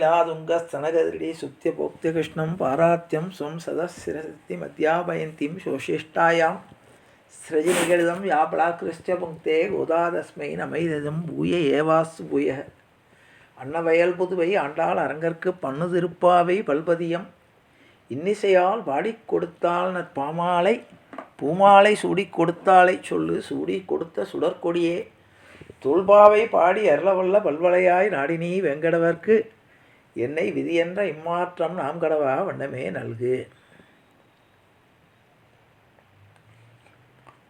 நீலாதுங்கஸ்தனகதிரி சுத்திய போக்திய கிருஷ்ணம் பாராத்தியம் ஸ்வம் சதசிரசக்தி மத்தியாபயந்திம் சோஷிஷ்டாயாம் ஸ்ரஜிநிகழிதம் யாபலாக்கிருஷ்ட புங்கே கோதாதஸ்மை நமைததும் பூய ஏவாசு பூய. அன்னவயல் புதுவை ஆண்டாள் அரங்கற்கு பண்ணு திருப்பாவை பல்பதியம். இன்னிசையால் பாடிக் கொடுத்தாள் நற்பாமாலை பூமாலை சூடி கொடுத்தாளை சொல்லு சூடி கொடுத்த சுடற்கொடியே. தொல்பாவை பாடி அருளவல்ல பல்வளையாய் நாடினி வெங்கடவர்க்கு. என்னை விதியென்ற இம்மாற்றம் நாம் கடவா வண்ணமே நல்கு.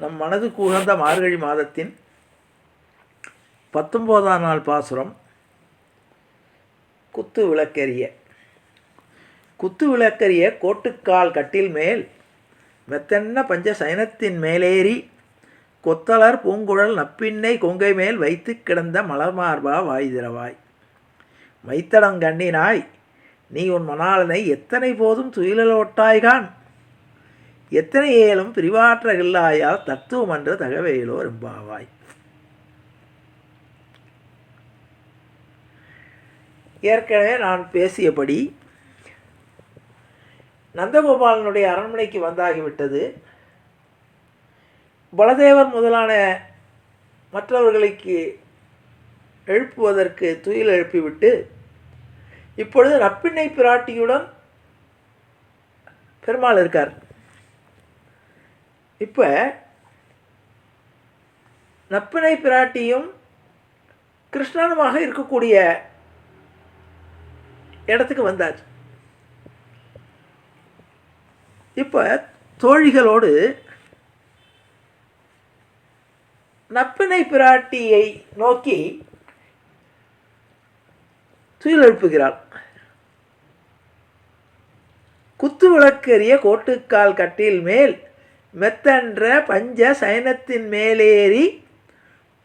நம் மனது கூகந்த மார்கழி மாதத்தின் பத்தொம்போதாம் நாள் பாசுரம் குத்து விளக்கரிய குத்து விளக்கரிய கோட்டுக்கால் கட்டில் மேல் மெத்தென்ன பஞ்ச சயனத்தின் மேலேறி கொத்தலர் பூங்குழல் நப்பின்னை கொங்கை மேல் வைத்து கிடந்த மலர்மார்பா வாய்திரவாய் மைத்தடங்கண்ணினாய் நீ உன் மணாளனை எத்தனை போதும் துயிலோட்டாய்கான் எத்தனை ஏலும் பிரிவாற்றகில்லாயால் என்ற தகவையிலோ ரெம்பாவாய். ஏற்கனவே நான் பேசியபடி நந்தகோபாலனுடைய அரண்மனைக்கு வந்தாகிவிட்டது. பலதேவர் முதலான மற்றவர்களுக்கு எழுப்புவதற்கு துயில் எழுப்பிவிட்டு இப்பொழுது ரப்பிண்ணை பிராட்டியுடன் பெருமாள் இருக்கார். இப்போ நப்பிணை பிராட்டியும் கிருஷ்ணனுமாக இருக்கக்கூடிய இடத்துக்கு வந்தார். இப்போ தோழிகளோடு நப்பினை பிராட்டியை நோக்கி துயில் எழுப்புகிறாள் குத்து விளக்கெறிய கோட்டுக்கால் கட்டில் மேல் மெத்தன்ற பஞ்ச சயனத்தின் மேலேறி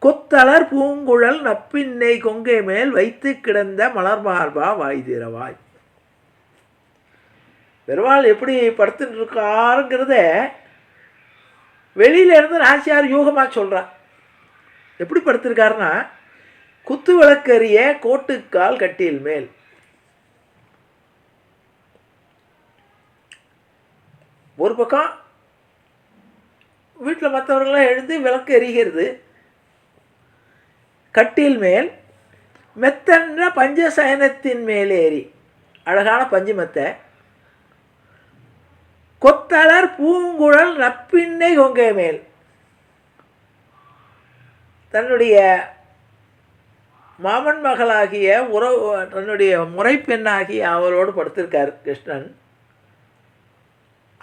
கொத்தலர் பூங்குழல் நப்பின்னை கொங்கை மேல் வைத்து கிடந்த மலர்மார்பா வாய்திரவாய் பெருமாள் எப்படி படுத்துட்டு இருக்காருங்கிறத வெளியில இருந்து நாச்சியார் யூகமாக சொல்கிறான் எப்படி படுத்திருக்காருன்னா குத்து விளக்கறிய கோட்டுக்கால் கட்டில் மேல் ஒரு பக்கம் வீட்டில் மற்றவர்கள்லாம் எழுந்து விளக்கு எரிகிறது கட்டில் மேல் மெத்தன்ற பஞ்சசயனத்தின் மேலேறி. அழகான பஞ்சு மெத்தை. கொத்தலர் பூங்குழல் நப்பின்னை கொங்கை மேல் தன்னுடைய மாமன் மகளாகிய உறவு தன்னுடைய முறைப்பெண்ணாகிய அவளோடு படுத்திருக்கார் கிருஷ்ணன்.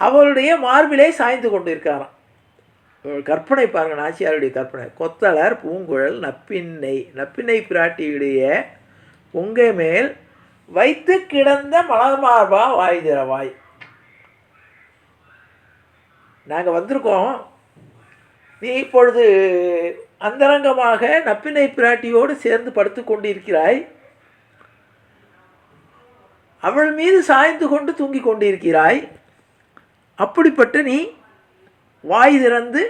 அவளுடைய மார்பிலே சாய்ந்து கொண்டிருக்காராம் கற்பனை பாருங்க நாச்சியாருடைய கற்பனை. கொத்தலர் பூங்குழல் நப்பின்னை நப்பின்னை பிராட்டியுடைய உங்கை மேல் வைத்து கிடந்த மலர்மார்பா வாய் திறவாய் நாங்கள் வந்திருக்கோம். நீ இப்பொழுது அந்தரங்கமாக நப்பினை பிராட்டியோடு சேர்ந்து படுத்து கொண்டிருக்கிறாய். அவள் மீது சாய்ந்து கொண்டு தூங்கிக் கொண்டிருக்கிறாய். அப்படிப்பட்ட நீ வாய் திறந்து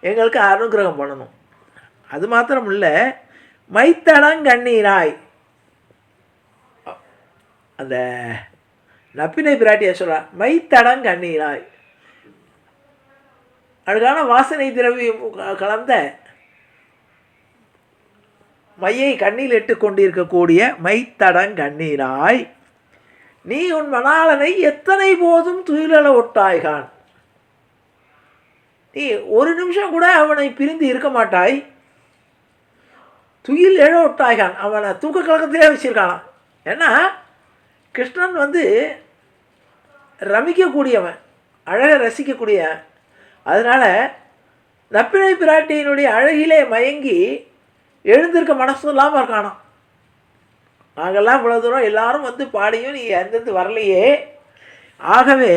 எங்களுக்கு அனுகிரகம் பண்ணணும். அது மாத்திரம் இல்லை மைத்தளங்கண்ணீராய் அந்த நப்பினை பிராட்டியை சொல்கிறா மைத்தடங்கண்ணீராய் அழகான வாசனை திரவியம் கலந்த மையை கண்ணில் இட்டு கொண்டிருக்கக்கூடிய மைத்தடங்கண்ணீராய் நீ உன் மணாளனை எத்தனை போதும் துயிலல ஒட்டாய்கான்? நீ ஒரு நிமிஷம் கூட அவனை பிரிந்து இருக்க மாட்டாய். துயில் எழ ஒட்டாய்கான். அவனை தூக்க கலக்கத்திலே வச்சிருக்கானான் ஏன்னா கிருஷ்ணன் வந்து ரமிக்கக்கூடியவன் அழகை ரசிக்கக்கூடிய அதனால் நப்பினை பிராட்டியினுடைய அழகிலே மயங்கி எழுந்திருக்க மனசும் இல்லாமல் இருக்கானாம் நாங்கள்லாம் இவ்வளோ தூரம் எல்லாரும் வந்து பாடியும் நீ எந்தெந்து வரலையே. ஆகவே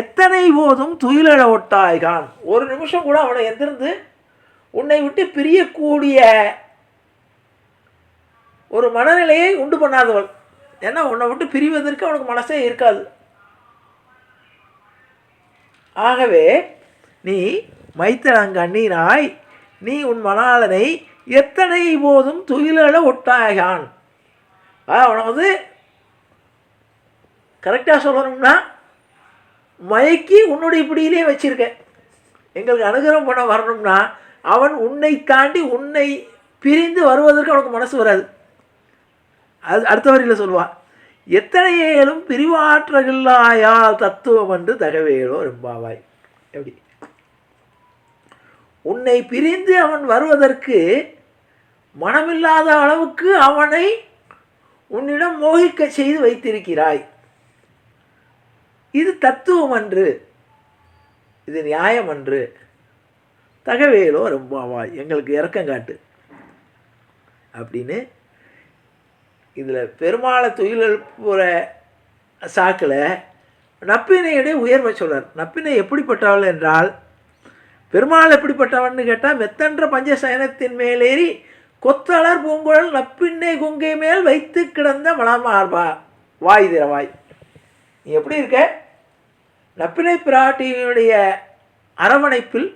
எத்தனை போதும் துயிலழ ஒட்டாய்கான்? ஒரு நிமிஷம் கூட அவனை எந்திருந்து உன்னை விட்டு பிரியக்கூடிய ஒரு மனநிலையை உண்டு பண்ணாதவள். ஏன்னா உன்னை விட்டு பிரிவதற்கு அவனுக்கு மனசே இருக்காது. ஆகவே நீ மைத்தனங்கண்ணீராய் நீ உன் மணாளனை எத்தனை போதும் துயிலழ ஒட்டாயான். அவனை வந்து கரெக்டாக சொல்லணும்னா மயக்கி உன்னுடைய பிடியிலே வச்சிருக்க எங்களுக்கு அனுகிரகம் பண்ண வரணும்னா அவன் உன்னை தாண்டி உன்னை பிரிந்து வருவதற்கு அவனுக்கு மனசு வராது. அது அடுத்த வரியில் சொல்லுவான் எத்தனை பிரிவாற்றகில்லாயால் தத்துவம் என்று தகவேலோ ரொம்பாவாய். எப்படி? உன்னை பிரிந்து அவன் வருவதற்கு மனமில்லாத அளவுக்கு அவனை உன்னிடம் மோகிக்க செய்து வைத்திருக்கிறாய். இது தத்துவம் அன்று இது நியாயம் அன்று. தகவேலோ ரொம்பவாய். எங்களுக்கு இறக்கம் காட்டு. அப்படின்னு இதில் பெருமாளை துயில் எழுப்புகிற சாக்கில் நப்பினையுடைய உயர்வை சொல்கிறார் நப்பினை எப்படிப்பட்டவள் என்றால் பெருமாள் எப்படிப்பட்டவன்னு கேட்டால் மெத்தன்ற பஞ்சசயனத்தின் மேலேறி கொத்தளர் பூங்குழல் நப்பின்னை குங்கை மேல் வைத்து கிடந்த மலமார்பா வாய் திரவாய் நீ எப்படி இருக்க? நப்பினை பிராட்டியினுடைய அரவணைப்பில்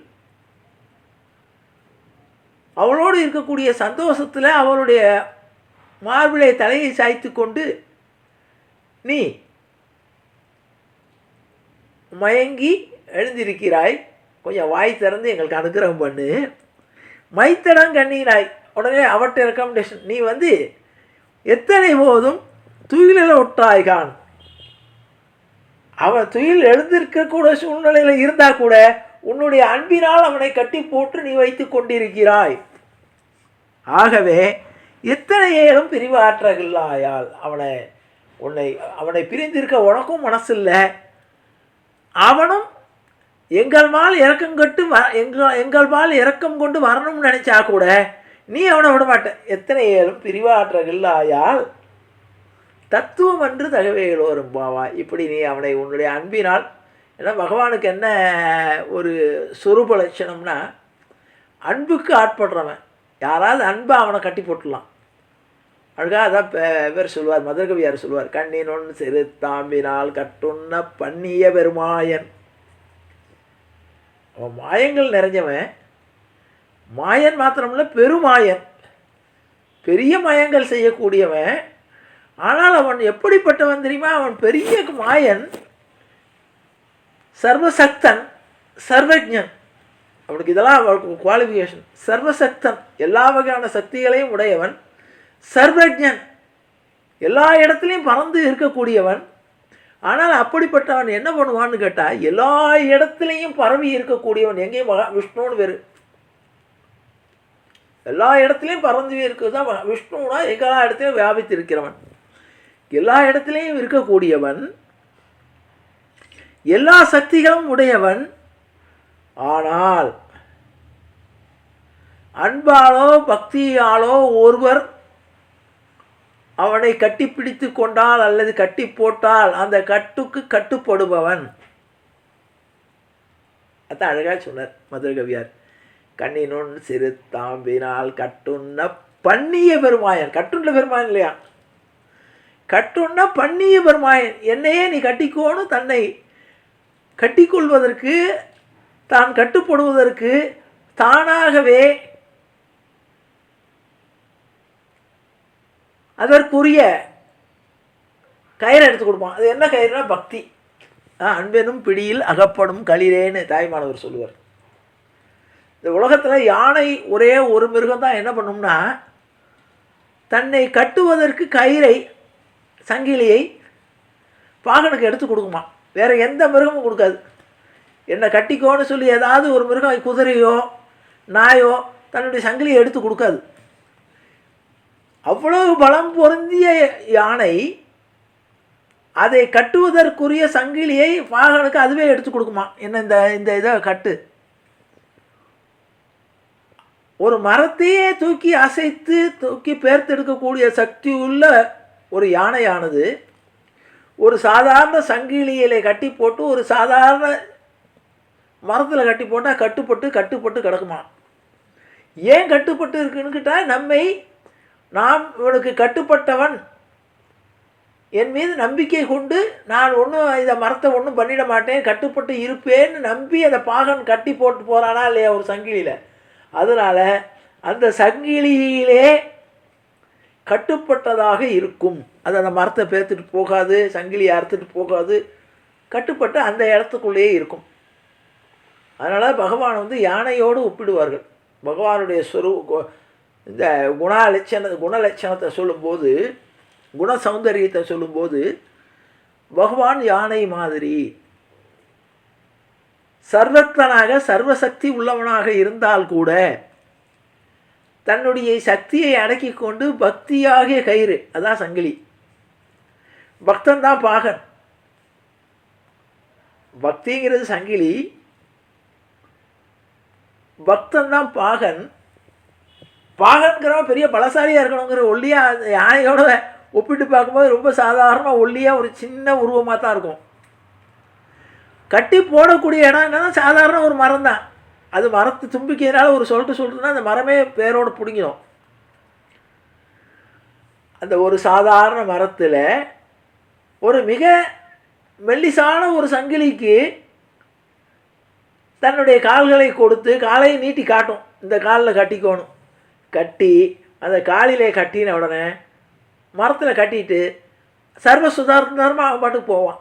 அவளோடு இருக்கக்கூடிய சந்தோஷத்தில் அவளுடைய மார்பிளை தலையை சாய்த்து கொண்டு நீ மயங்கி எழுந்திருக்கிறாய். கொஞ்சம் வாய் திறந்து எங்களுக்கு அனுகிரகம் பண்ணு. மைத்தடம் கண்ணீராய் உடனே அவற்றை ரெக்கமெண்டேஷன் நீ வந்து எத்தனை போதும் துயிலில் ஒட்டாய்கான் அவன் துயில் எழுந்திருக்கக்கூட சூழ்நிலையில் இருந்தால் கூட உன்னுடைய அன்பினால் அவனை கட்டி போட்டு நீ வைத்து கொண்டிருக்கிறாய். ஆகவே எத்தனை ஏழும் பிரிவாற்றகில்லாயால் அவனை உன்னை அவனை பிரிந்திருக்க உனக்கும் மனசில்லை. அவனும் எங்கள் மால் இறக்கம் கட்டு வ எங்கள் எங்கள் மால் இறக்கம் கொண்டு வரணும்னு நினச்சா கூட நீ அவனை விட மாட்டேன் எத்தனை ஏழும் பிரிவாற்றகில்லாயால் தத்துவம் என்று தகவைகளோ பாவா. இப்படி நீ அவனை உன்னுடைய அன்பினால் ஏன்னா பகவானுக்கு என்ன ஒரு சுரூப லட்சணம்னா அன்புக்கு ஆட்படுறவன். யாராவது அன்பை அவனை கட்டி போட்டுடலாம். அழகாக அதான் இவர் சொல்லுவார் மதுரகவியார் சொல்லுவார் கண்ணினொன் சிறு தாம்பினால் கட்டுண்ண பண்ணிய பெருமாயன். அவன் மாயங்கள் நிறைஞ்சவன் மாயன் மாத்திரமில்ல பெருமாயன். பெரிய மாயங்கள் செய்யக்கூடியவன் ஆனால் அவன் எப்படிப்பட்டவன் தெரியுமா? அவன் பெரிய மாயன் சர்வசக்தன் சர்வஜன் அவனுக்கு இதெல்லாம் அவனுக்கு குவாலிஃபிகேஷன் சர்வசக்தன் எல்லா வகையான சக்திகளையும் உடையவன். சர்வஜன். எல்லா இடத்துலையும் பறந்து இருக்கக்கூடியவன். ஆனால் அப்படிப்பட்டவன் என்ன பண்ணுவான்னு கேட்டால் எல்லா இடத்துலையும் பரவி இருக்கக்கூடியவன். எங்கேயும் மகா விஷ்ணுன்னு பேர் எல்லா இடத்துலையும் பறந்து இருக்கிறது தான் விஷ்ணுனா எல்லா இடத்துலையும் வியாபித்து இருக்கிறவன் எல்லா இடத்துலையும் இருக்கக்கூடியவன் எல்லா சக்திகளும் உடையவன். ஆனால் அன்பாலோ பக்தியாலோ ஒருவர் அவனை கட்டிப்பிடித்து கொண்டால் அல்லது கட்டி போட்டால் அந்த கட்டுக்கு கட்டுப்படுபவன். அதான் அழகாக சொன்னார் மதுரகவியார் கண்ணினுன் சிறு தாம்பினால் கட்டுண்ண பண்ணிய பெருமாயன். கட்டுண்ட பெருமாயன் இல்லையா? கட்டுண்ண பண்ணிய பெருமாயன். என்னையே நீ கட்டிக்கோன்னு தன்னை கட்டிக்கொள்வதற்கு தான் கட்டுப்படுவதற்கு தானாகவே அதற்குரிய கயிறை எடுத்து கொடுப்பான். அது என்ன கயிறுனா பக்தி. அன்பெனும் பிடியில் அகப்படும் களிரேன்னு தாய்மானவர் சொல்லுவார். இந்த உலகத்தில் யானை ஒரே ஒரு மிருகம் தான் என்ன பண்ணும்னா தன்னை கட்டுவதற்கு கயிறை சங்கிலியை பாகனுக்கு எடுத்து கொடுக்குமா வேறு எந்த மிருகமும் கொடுக்காது. என்னை கட்டிக்கோன்னு சொல்லி ஏதாவது ஒரு மிருகம் குதிரையோ நாயோ தன்னுடைய சங்கிலியை எடுத்து கொடுக்காது. அவ்வளவு பலம் பொருந்திய யானை அதை கட்டுவதற்குரிய சங்கிலியை வாகனுக்கு அதுவே எடுத்து கொடுக்குமா? என்ன இந்த இந்த இதை கட்டு. ஒரு மரத்தையே தூக்கி அசைத்து தூக்கி பேர்த்தெடுக்கக்கூடிய சக்தி உள்ள ஒரு யானையானது ஒரு சாதாரண சங்கிலியிலே கட்டி போட்டு ஒரு சாதாரண மரத்தில் கட்டி போட்டால் கட்டுப்பட்டு கட்டுப்பட்டு கிடக்குமா? ஏன் கட்டுப்பட்டு இருக்குன்னு கேட்டால் நம்மை நாம் இவனுக்கு கட்டுப்பட்டவன். என் மீது நம்பிக்கை கொண்டு நான் ஒன்றும் இதை மரத்தை ஒன்றும் பண்ணிட மாட்டேன் கட்டுப்பட்டு இருப்பேன்னு நம்பி அந்த பாகன் கட்டி போட்டு போகிறானா இல்லையா ஒரு சங்கிலியில்? அதனால் அந்த சங்கிலியிலே கட்டுப்பட்டதாக இருக்கும். அது அந்த மரத்தை பேர்த்துட்டு போகாது சங்கிலி அறுத்துட்டு போகாது. கட்டுப்பட்டு அந்த இடத்துக்குள்ளேயே இருக்கும். அதனால் பகவான் வந்து யானையோடு ஒப்பிடுவார்கள். பகவானுடைய ஸ்வரூ இந்த குணாலட்சண குணலட்சணத்தை சொல்லும்போது குண சௌந்தரியத்தை சொல்லும்போது பகவான் யானை மாதிரி. சர்வத்தனாக சர்வசக்தி உள்ளவனாக இருந்தால் கூட தன்னுடைய சக்தியை அடக்கி கொண்டு பக்தியாகிய கயிறு அதான் சங்கிலி. பக்தன் தான் பாகன். பக்திங்கிறது சங்கிலி. பக்தன் தான் பாகன். பாகன்கிறவன் பெரிய பலசாலியாக இருக்கணுங்கிற ஒல்லியாக யானையோட ஒப்பிட்டு பார்க்கும்போது ரொம்ப சாதாரண ஒல்லியாக ஒரு சின்ன உருவமாக தான் இருக்கும். கட்டி போடக்கூடிய இடம் என்னன்னா சாதாரண ஒரு மரம் தான். அது மரத்து தும்பிக்கையினால ஒரு சொல்லிட்டு சொல்லிட்டுனா அந்த மரமே பேரோடு பிடிங்கிடும். அந்த ஒரு சாதாரண மரத்தில் ஒரு மிக மெல்லிசான ஒரு சங்கிலிக்கு தன்னுடைய கால்களை கொடுத்து காலையை நீட்டி காட்டும். இந்த காலில் கட்டிக்கோணும். கட்டி அந்த காலிலே கட்டின உடனே மரத்தில் கட்டிட்டு சர்வ சுதாரணமாக அவன் பாட்டுக்கு போவான்.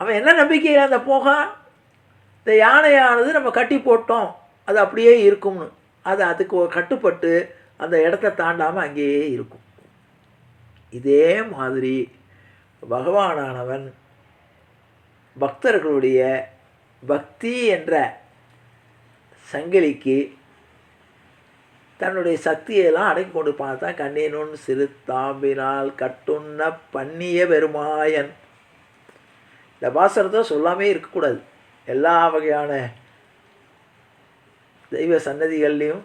அவன் என்ன நம்பிக்கையில் அந்த போக? இந்த யானையானது நம்ம கட்டி போட்டோம். அது அப்படியே இருக்கும்னு. அது அதுக்கு ஒரு கட்டுப்பட்டு அந்த இடத்த தாண்டாமல் அங்கேயே இருக்கும். இதே மாதிரி பகவானானவன் பக்தர்களுடைய பக்தி என்ற சங்கிலிக்கு தன்னுடைய சக்தியெல்லாம் அடக்கி கொண்டு பார்த்தா கண்ணினுன் சிறு தாம்பினால் கட்டுண்ண பண்ணிய பெருமாயன். இந்த பாசனத்தை சொல்லாமே இருக்கக்கூடாது. எல்லா வகையான தெய்வ சன்னதிகள்லேயும்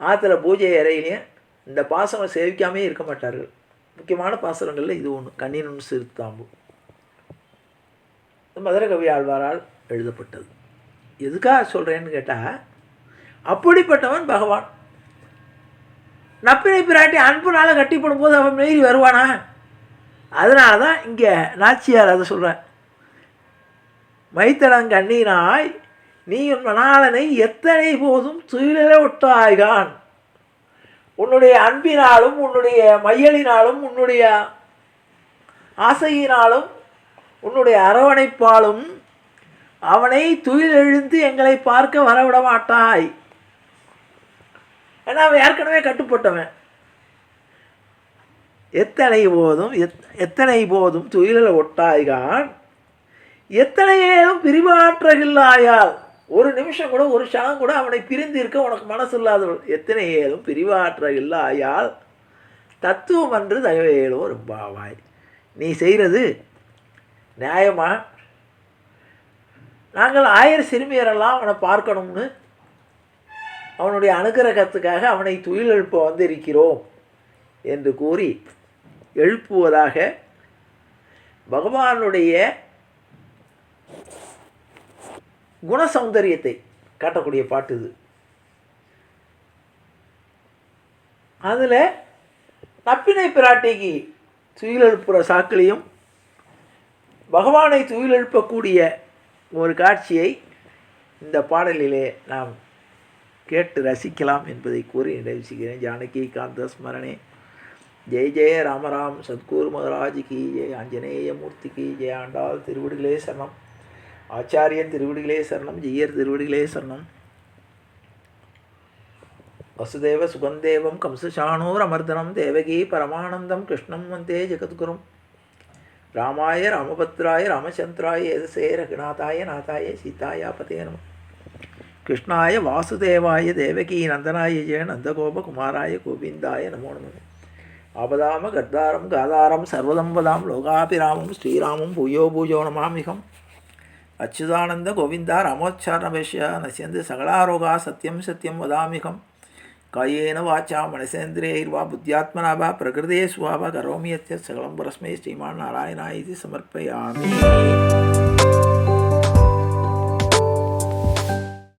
ஆற்றுல பூஜை அறையிலையும் இந்த பாசனம் சேவிக்காமே இருக்க மாட்டார்கள். முக்கியமான பாசனங்களில் இது ஒன்று கண்ணினு சிறுத்தாம்பு மதுரகவி ஆழ்வாரால் எழுதப்பட்டது. எதுக்காக சொல்கிறேன்னு கேட்டால் அப்படிப்பட்டவன் பகவான். நப்பினை பிராட்டி அன்புனால கட்டிப்படும் போது அவன் மீறி வருவானா? அதனால தான் இங்கே நாச்சியார் அதை சொல்கிறேன் மைத்தடங்கண்ணீனாய் நீ உன் மணாளனை எத்தனை போதும் துயிலில விட்டாய்கான் உன்னுடைய அன்பினாலும் உன்னுடைய மையலினாலும் உன்னுடைய ஆசையினாலும் உன்னுடைய அரவணைப்பாலும் அவனை துயில் எழுந்து எங்களை பார்க்க வரவிட மாட்டாய். ஏன்னா அவன் ஏற்கனவே கட்டுப்பட்டவன். எத்தனை போதும் எத் எத்தனை போதும் துயிலில் ஒட்டாய்கான்? எத்தனை ஏதும் பிரிவாற்றகில்லாயால் ஒரு நிமிஷம் கூட ஒரு க்ஷணம் கூட அவனை பிரிந்து இருக்க உனக்கு மனசு இல்லாதவள். எத்தனை ஏதும் பிரிவாற்றகில்லாயால் தத்துவம் என்று தயவேலோ ரொம்பாவாய் நீ செய்கிறது நியாயமா? நாங்கள் ஆயிரம் சிறுமியரெல்லாம் அவனை பார்க்கணும்னு அவனுடைய அனுகிரகத்துக்காக அவனை துயில் எழுப்ப வந்திருக்கிறோம் என்று கூறி எழுப்புவதாக பகவானுடைய குணசௌந்தரியத்தை காட்டக்கூடிய பாட்டு இது. அதில் நப்பினை பிராட்டிக்கு துயில் எழுப்புகிற சாக்கிலையும் பகவானை துயில் எழுப்பக்கூடிய ஒரு காட்சியை இந்த பாடலிலே நாம் கேட்டு ரசிக்கலாம் என்பதை கூறி நிறைவு செய்கிறேன். ஜானகி காந்த ஸ்மரணே ஜெய ஜெய ராமராம் சத்குரு மகராஜ் கி ஜெய. ஆஞ்சநேய மூர்த்தி கி ஜெய. ஆண்டாள் திருவடிகளே சரணம். ஆச்சாரியன் திருவடிகளே சரணம். ஜெய்யர் திருவடிகளே சரணம். வசுதேவ சுகந்தேவம் கம்சசாணூரமர்தனம் தேவகி பரமானந்தம் கிருஷ்ணம் வந்தே ஜெகத்குரும். ராமாய ராமபத்ராய ராமச்சந்திராய ஏதசே ரகுநாதாய நாதாய சீதாயா பதே நம. கிருஷ்ணாய வாசுதேவாய தேவகி நந்தனாய ஜெய நந்தகோபகுமாராய கோவிந்தாய நமோ நம ஆபதாம கர்தாரம் காதாரம் சர்வதம்பதாம் லோகாபிராமம் ஸ்ரீராமம் பூயோ பூஜோ நமாமிகம். அச்சுதானந்த கோவிந்தா ராமோச்சாரணபேஷ்ய நசியந்து சகலாரோகா சத்தியம் சத்தியம் வதாமிகம். காயேன வாச்சா மனசேந்திரியைர்வா புத்தியாத்மனா வா பிரகிருதே சுவாவா கரோமி யத்ய சகலம் பரஸ்மை ஸ்ரீமான் நாராயணா இது சமர்ப்பயாமி.